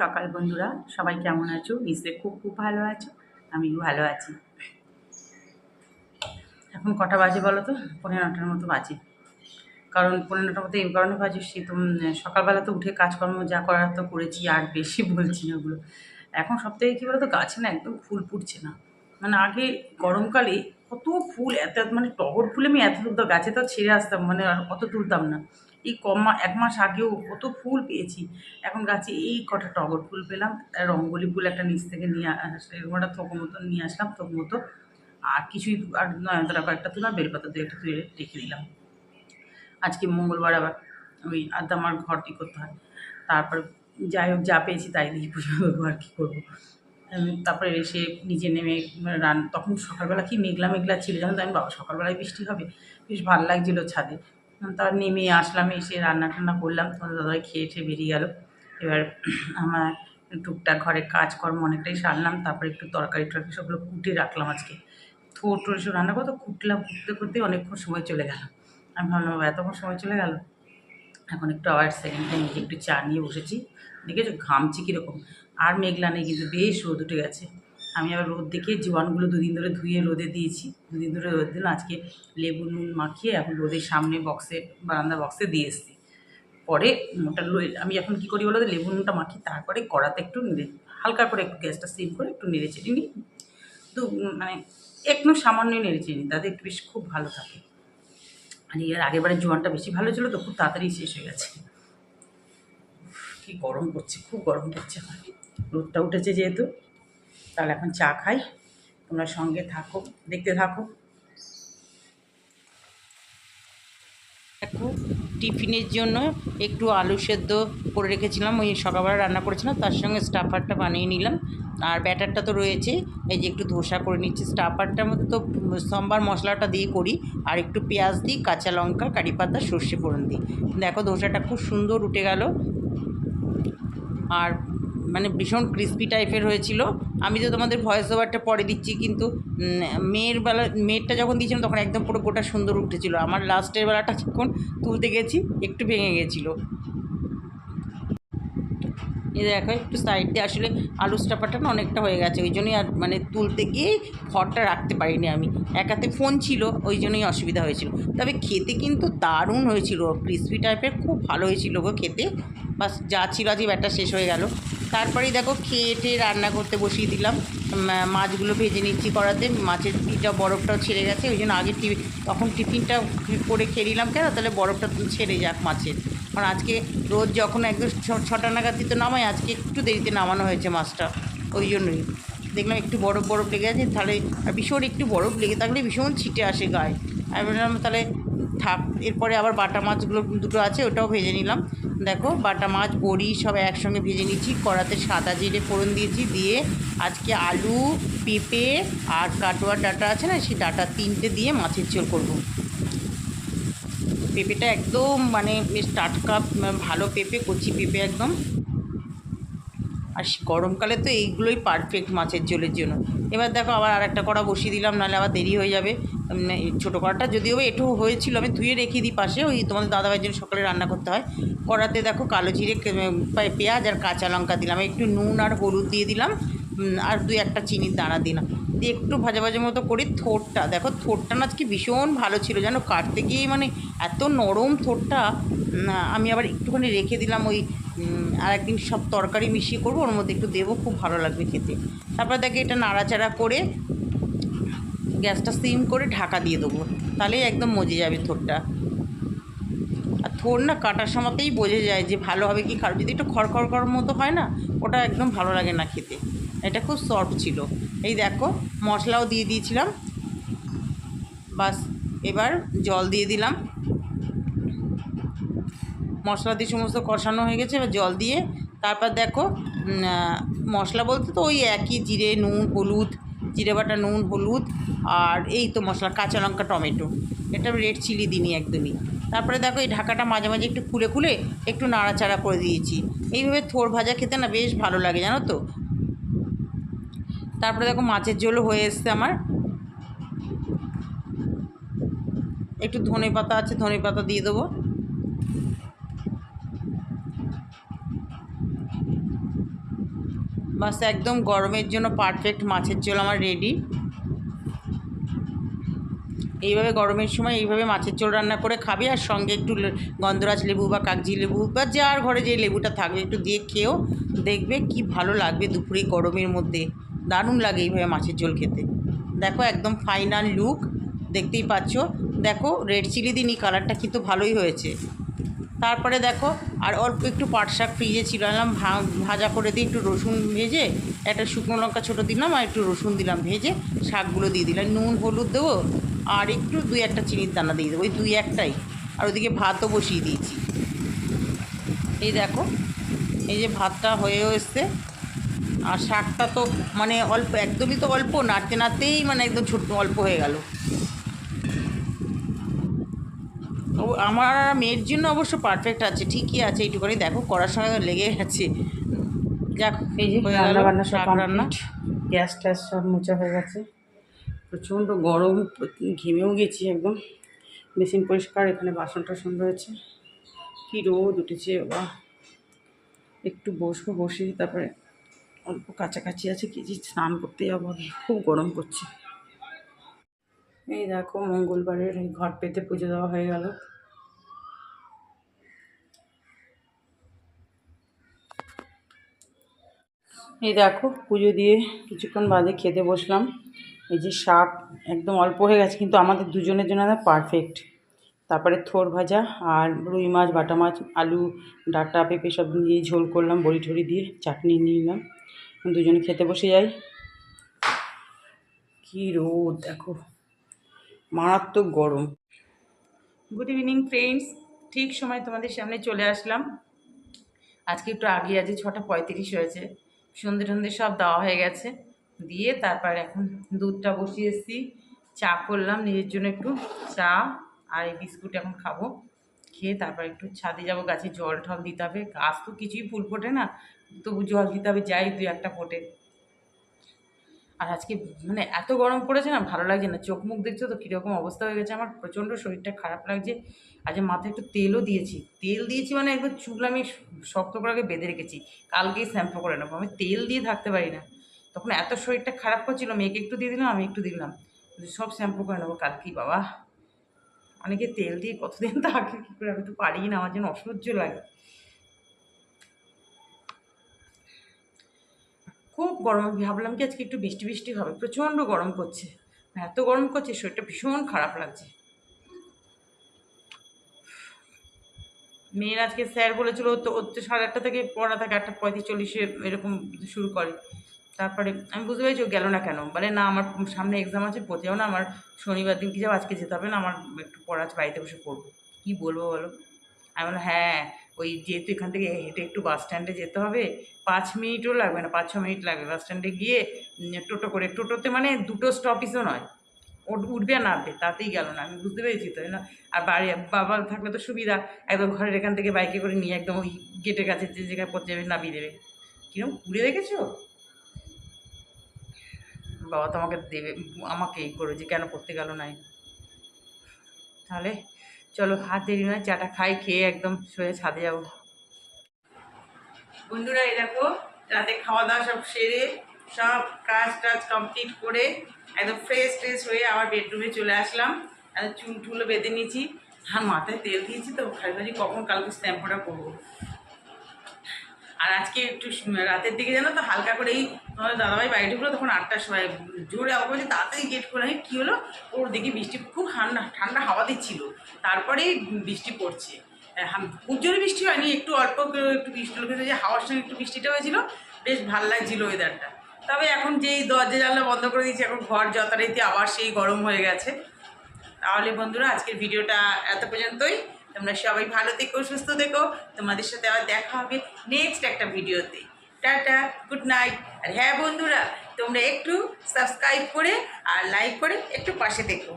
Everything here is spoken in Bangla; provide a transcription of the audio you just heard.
সকাল বন্ধুরা। সবাই কেমন আছো? নিশ্চয়ই খুব খুব ভালো আছো। আমিও ভালো আছি। এখন কটা বাজে বলো তো? পনেরো নটার মতো বাজে। কারণ পনেরো নটার মতো এই কারণে বাজে সে তো সকালবেলা তো উঠে কাজকর্ম যা করার তো করেছি, আর বেশি বলছি না ওগুলো। এখন সব থেকে কী তো গাছে না একদম ফুল ফুটছে না। মানে আগে গরমকালে কত ফুল, এত মানে টগর ফুলে আমি এত তুলতাম গাছে তো ছেড়ে আসতাম মানে অত তুলতাম না। এই কম এক মাস আগেও কত ফুল পেয়েছি। এখন গাছে এই কটা টগর ফুল পেলাম রঙ্গলি ফুল একটা নিচ থেকে নিয়ে আস, এরকম একটা থোকো মতো নিয়ে আসলাম, থোক মতো। আর কিছুই আর নয়নতারা কয়েকটা তুলা, বেলপাতা দু একটা তুলে রেখে দিলাম। আজকে মঙ্গলবার আবার ওই আদা আমার ঘরটি করতে হয়। তারপর যাই হোক, যা পেয়েছি তাই দিয়ে পুজো দেবো, আর কী করব। তারপরে এসে নিজে নেমে রান তখন সকালবেলা কি মেঘলা মেঘলা ছিল তো? আমি বাবা সকালবেলায় বৃষ্টি হবে বেশ ভালো লাগছিল ছাদে। তারপর নেমে আসলাম এসে রান্না টান্না করলাম তোমাদের দাদাই খেয়ে খেয়ে বেরিয়ে গেল। এবার আমার টুকটাক ঘরে কাজকর্ম অনেকটাই সারলাম তারপরে একটু তরকারি টরকারি সবগুলো কুটে রাখলাম আজকে। থোর টোর এসব রান্না করতে কুটলাম কুটতে করতে অনেকক্ষণ সময় চলে গেল। আমি ভাবলাম বাবা, এতক্ষণ সময় চলে গেল? এখন একটু আবার সেকেন্ড টাইম একটু চা নিয়ে বসেছি। দেখেছ? ঘামছি কীরকম? আর মেঘলা নেই, কিন্তু বেশ রোদ উঠে গেছে। আমি আবার রোদ দেখে জোয়ানগুলো দুদিন ধরে ধুয়ে রোদে দিয়েছি। দুদিন ধরে রোদ দিলাম আজকে লেবু নুন মাখিয়ে এখন রোদের সামনে বক্সে, বারান্দা বক্সে দিয়ে এসেছি। পরে ওটা আমি এখন কী করি বলো লেবু নুনটা মাখি, তারপরে কড়াতে একটু নেড়ে, হালকা করে একটু গ্যাসটা সিম করে একটু নেড়ে চেড়ে নিই। তো মানে একটু সামান্য নেড়ে চেড়ে নিই, তাতে একটু বেশ খুব ভালো থাকে। আর এর আগের বারে জোয়ানটা বেশি ভালো ছিল তো খুব তাড়াতাড়ি শেষ হয়ে গেছে। কি গরম করছে খুব গরম করছে এখন রোদটা উঠেছে যেহেতু, তাহলে এখন চা খাই। তোমরা সঙ্গে থাকো, দেখতে থাকো। দেখো, টিফিনের জন্য একটু আলু সেদ্ধ করে রেখেছিলাম, ওই সকালবেলা রান্না করেছিলাম, তার সঙ্গে স্টাফারটা বানিয়ে নিলাম। আর ব্যাটারটা তো রয়েছে, এই যে একটু ধোসা করে নিচ্ছি। স্টাফারটার মধ্যে তো সোমবার মশলাটা দিয়ে করি, আর একটু পেঁয়াজ দিই, কাঁচা লঙ্কা, কারি পাতা, সর্ষে ফোড়ন দিই। দেখো, ধোসাটা খুব সুন্দর উঠে গেল। আর মানে ভীষণ ক্রিস্পি টাইপের হয়েছিল। আমি তো তোমাদের ভয়েস ওভারটা পরে দিচ্ছি কিন্তু মেয়ের বেলা, মেয়েরটা যখন দিয়েছিলাম তখন একদম পুরো গোটা সুন্দর উঠেছিল। আমার লাস্টের বেলাটা যখন তুলতে গেছি, একটু ভেঙে গেছিল। এই দেখো, একটু সাইড দিয়ে আসলে আলু স্টাপাটা না অনেকটা হয়ে গেছে, ওই জন্যই আর মানে তুলতে গিয়ে ঘরটা রাখতে পারিনি আমি। একাতে ফোন ছিল, ওই জন্যই অসুবিধা হয়েছিল। তবে খেতে কিন্তু দারুণ হয়েছিল ক্রিসপি টাইপের খুব ভালো হয়েছিল গো খেতে। বাস যা ছিল আজকে ব্যাটা শেষ হয়ে গেল। তারপরেই দেখো খেয়ে রান্না করতে বসিয়ে দিলাম। মাছগুলো ভেজে নিচ্ছি করাতে মাছের পিঠা বরফটাও ছেড়ে গেছে। ওই জন্য আগে টিফিন তখন টিফিনটা করে খেয়ে নিলাম কেন? তাহলে বরফটা ছেড়ে যাক মাছের। কারণ আজকে রোজ যখন একদম ছটা নাগাদ দিতে নামাই, আজকে একটু দেরিতে নামানো হয়েছে মাছটা। ওই জন্যই। দেখলাম একটু বরফ বরফ লেগে আছে। তাহলে আর ভীষণ একটু বরফ লেগে থাকলে ভীষণ ছিটে আসে গায়ে। আমি বললাম, তাহলে থাক এরপরে আবার বাটা মাছগুলো দুটো আছে, ওটাও ভেজে নিলাম। দেখো, বাটা মাছ, বড়ি সব একসঙ্গে ভেজে নিচ্ছি। কড়াতে সাদা জিরে ফোড়ন দিয়েছি দিয়ে আজকে আলু, পেঁপে আর কাটোয়ার ডাটা আছে না, সেই ডাটা তিনটে দিয়ে মাছের ঝোল করব। পেঁপেটা একদম মানে বেশ টাটকা ভালো পেঁপে, কচি পেঁপে একদম। আর গরমকালে তো এইগুলোই পারফেক্ট মাছের ঝোলের জন্য। এবার দেখো আবার আর একটা কড়া বসিয়ে দিলাম, নাহলে আবার দেরি হয়ে যাবে। ছোটো কড়াটা যদিও বা একটু হয়েছিল, আমি ধুয়ে রেখে দিই পাশে, ওই তোমাদের দাদাভাইয়ের জন্য সকালে রান্না করতে হয়। কড়াতে দেখো কালো জিরে পেঁয়াজ আর কাঁচা লঙ্কা দিলাম। একটু নুন আর হলুদ দিয়ে দিলাম আর দুই একটা চিনির দানা দিলাম। দিয়ে একটু ভাজা ভাজা মতো করি থোটটা, দেখো থোটটা না আজকে ভীষণ ভালো ছিল, যেন কাটতে গিয়ে মানে এত নরম থোটটা আমি আবার একটুখানি রেখে দিলাম ওই আর একদিন সব তরকারি মিশিয়ে করব, ওর মধ্যে একটু দেবো, খুব ভালো লাগবে খেতে। তারপর দেখে এটা নাড়াচাড়া করে গ্যাসটা সিম করে ঢাকা দিয়ে দেবো। তাহলেই একদম মজে যাবে থোরটা। আর থোর না কাটার সময়তেই বোঝা যায় যে ভালো হবে কি খারাপ। যদি একটু খড়খড় করার মতো হয় না, ওটা একদম ভালো লাগে না খেতে। এটা খুব সফট ছিল। এই দেখো, মশলাও দিয়ে দিয়েছিলাম। বাস, এবার জল দিয়ে দিলাম। মশলা দিয়ে সমস্ত কষানো হয়ে গেছে, এবার জল দিয়ে। তারপর দেখো মশলা বলতে তো ওই একই জিরে, নুন, হলুদ জিরে বাটা, নুন, হলুদ আর এই তো মশলা, কাঁচা লঙ্কা, টমেটো। এটা রেড চিলি দিনই একদমই। তারপরে দেখো এই ঢাকাটা মাঝে মাঝে একটু খুলে খুলে একটু নাড়াচাড়া করে দিয়েছি। এইভাবে থোর ভাজা খেতে না বেশ ভালো লাগে, জানো তো? তারপরে দেখো মাছের ঝোলও হয়ে এসছে আমার। একটু ধনে পাতা আছে ধনে পাতা দিয়ে দেবো। বাস একদম গরমের জন্য পারফেক্ট মাছের ঝোল আমার রেডি এইভাবে গরমের সময় এইভাবে মাছের ঝোল রান্না করে খাবে আর সঙ্গে একটু গন্ধরাজ লেবু বা কাগজি লেবু বা যার ঘরে যে লেবুটা থাকবে একটু দিয়ে খেয়েও দেখবে কি ভালো লাগবে দুপুরে গরমের মধ্যে। দারুণ লাগে এইভাবে মাছের ঝোল খেতে। দেখো একদম ফাইনাল লুক দেখতেই পাচ্ছ। দেখো রেড চিলি দিনই কালারটা কিন্তু ভালোই হয়েছে। তারপরে দেখো, আর অল্প একটু পাট শাক ফ্রিজে ছিল, আনলাম ভাজা করে দিয়ে একটু রসুন ভেজে, একটা শুকনো লঙ্কা ছোটো দিলাম আর একটু রসুন দিলাম ভেজে শাকগুলো দিয়ে দিলাম। নুন, হলুদ দেবো আর একটু দুই একটা চিনির দানা দিয়ে দেবো, ওই দুই একটাই। আর ওদিকে ভাতও বসিয়ে দিয়েছি। এই দেখো, এই যে ভাতটা হয়েও এসছে। আর শাকটা তো মানে অল্প, একদমই তো অল্প, নাড়তে, নাড়তেই মানে একদম ছোট্ট অল্প হয়ে গেল ও আমার আর মেয়ের জন্য অবশ্য পারফেক্ট আছে ঠিকই আছে এইটুকুনি দেখো করার সময় লেগে গেছে। যাক এই যে রান্না বান্না সব রান্না। গ্যাস ট্যাস সব মোচা হয়ে গেছে। প্রচণ্ড গরম ঘেমেও গেছি একদম। বেসিন পরিষ্কার এখানে বাসন টাসন রয়েছে। কী রোদ উঠেছে বাবা একটু বসবো বসে তারপরে অল্প কাছাকাছি আছে কি যে স্নান করতে যাব খুব গরম করছে এই দেখো মঙ্গলবারের এই ঘর পেতে পুজো দেওয়া হয়ে গেল। এই দেখো পুজো দিয়ে কিছুক্ষণ বাদে খেতে বসলাম। এই যে শাক একদম অল্প হয়ে গেছে, কিন্তু আমাদের দুজনের জন্য পারফেক্ট তারপরে থোর ভাজা আর রুই মাছ, বাটা মাছ, আলু, ডাঁটা, পেঁপে সব দিয়ে ঝোল করলাম, বড়ি ঠড়ি দিয়ে চাটনি নিলাম। দুজনে খেতে বসে যাই। কী রোদ, দেখো। মারাত্মক গরম। গুড ইভিনিং ফ্রেন্ডস ঠিক সময় তোমাদের সামনে চলে আসলাম। আজকে একটু আগে আছে ছটা পঁয়ত্রিশ হয়েছে। সন্ধে টন্ধে সব দেওয়া হয়ে গেছে। দিয়ে তারপর এখন দুধটা বসিয়ে এসেছি চা করলাম, নিজের জন্য একটু চা আর এই বিস্কুট এখন খাব। খেয়ে তারপর একটু ছাদে যাব, গাছে জল ঠল দিতে হবে। গাছ তো কিছুই ফুল ফোটে না, তবু জল দিতে হবে, যাই দু একটা ফোটে। আর আজকে মানে এত গরম পড়েছে না, ভালো লাগছে না। চোখ মুখ দেখছ তো কীরকম অবস্থা হয়ে গেছে? আমার প্রচণ্ড শরীরটা খারাপ লাগছে। আজ মাথায় একটু তেলও দিয়েছি। তেল দিয়েছি মানে একদম চুল আমি শক্ত করে আগে বেঁধে রেখেছি। কালকেই শ্যাম্পু করে নেব। আমি তেল দিয়ে থাকতে পারি না। তখন এত শরীরটা খারাপ করছিল, মেয়েকে একটু দিয়ে দিলাম, আমি একটু দিলাম। সব শ্যাম্পু করে নেব কালকেই, বাবা। অনেকে তেল দিয়ে কতদিন থাকে, কী করে আমি তো পারি না, আমার জন্য অসহ্য লাগে। খুব গরম ভাবলাম কি আজকে একটু বৃষ্টি বৃষ্টি হবে, প্রচণ্ড গরম করছে এত গরম করছে শরীরটা ভীষণ খারাপ লাগছে। মেয়ের আজকে স্যার বলেছিল তো ওর তো সাড়ে আটটা থেকে পড়া থাকে, আটটা পঁয়ত্রিশ চল্লিশে এরকম শুরু করে। তারপরে আমি বুঝতে পেরেছি ও গেল না কেন? বলে, না, আমার সামনে এক্সাম আছে পড়তে যাব না, আমার শনিবার দিন কি যাব, আজকে যেতে হবে না, আমার একটু পড়া আছে, বাড়িতে বসে পড়ব। কী বলব বলো? আমি বললাম হ্যাঁ ওই যেহেতু এখান থেকে হেঁটে একটু বাস স্ট্যান্ডে যেতে হবে, পাঁচ মিনিটও লাগবে না পাঁচ ছ মিনিট লাগবে বাস স্ট্যান্ডে গিয়ে টোটো করে। টোটোতে মানে দুটো স্টপিসও নয়। উঠবে নামবে, তাতেই গেল না, আমি বুঝতে পেরেছি তো না? আর বাড়ি, বাবা থাকলে তো সুবিধা, একদম ঘরের এখান থেকে বাইকে করে নিয়ে একদম ওই গেটের কাছে যে জায়গায় পড়তে যাবে নামিয়ে দেবে। কীরকম ঘুরে দেখেছ? বাবা তো আমাকে দেবে, আমাকে এই করে যে কেন করতে গেল নাই তাহলে চলো, হাত দেরি নয়, চাটা খাই, খেয়ে একদম শুয়ে ছাদে যাব। বন্ধুরা, এই দেখো, রাতে খাওয়া দাওয়া সব সেরে, সব কাজ টাজ কমপ্লিট করে একদম ফ্রেশ ট্রেশ হয়ে আবার বেডরুমে চলে আসলাম। আর চুল টুলো বেঁধে নিয়েছি, আর মাথায় তেল দিয়েছি তো, খালি ভাজি কখন কালকে স্ট্যাম্পটা করব। আর আজকে একটু, রাতের দিকে জানো তো, হালকা করে এই তোমাদের দাদাভাই বাড়ি ঢুকলো তখন আটটার সময়, জোরে আবার বলছে, তাড়াতাড়ি গেট খোলা। আমি, কী হলো? ওর দিকে বৃষ্টি, খুব ঠান্ডা ঠান্ডা হাওয়া দিচ্ছিল। তারপরেই বৃষ্টি পড়ছে। খুব জোরে বৃষ্টি হয়নি, একটু অল্প একটু বৃষ্টি হলো যে হাওয়ার সঙ্গে একটু বৃষ্টিটা হয়েছিল, বেশ ভালো লাগছিল ওয়েদারটা তবে এখন যেই দরজা জানলা বন্ধ করে দিয়েছি, এখন ঘর যথারীতি আবার সেই গরম হয়ে গেছে। তাহলে বন্ধুরা, আজকের ভিডিওটা এত পর্যন্তই। তোমরা সবাই ভালো থেকো, সুস্থ থেকো। তোমাদের সাথে আবার দেখা হবে নেক্সট একটা ভিডিওতে। টাটা গুড নাইট আর হ্যাঁ বন্ধুরা, তোমরা একটু সাবস্ক্রাইব করে আর লাইক করে একটু পাশে দেখো।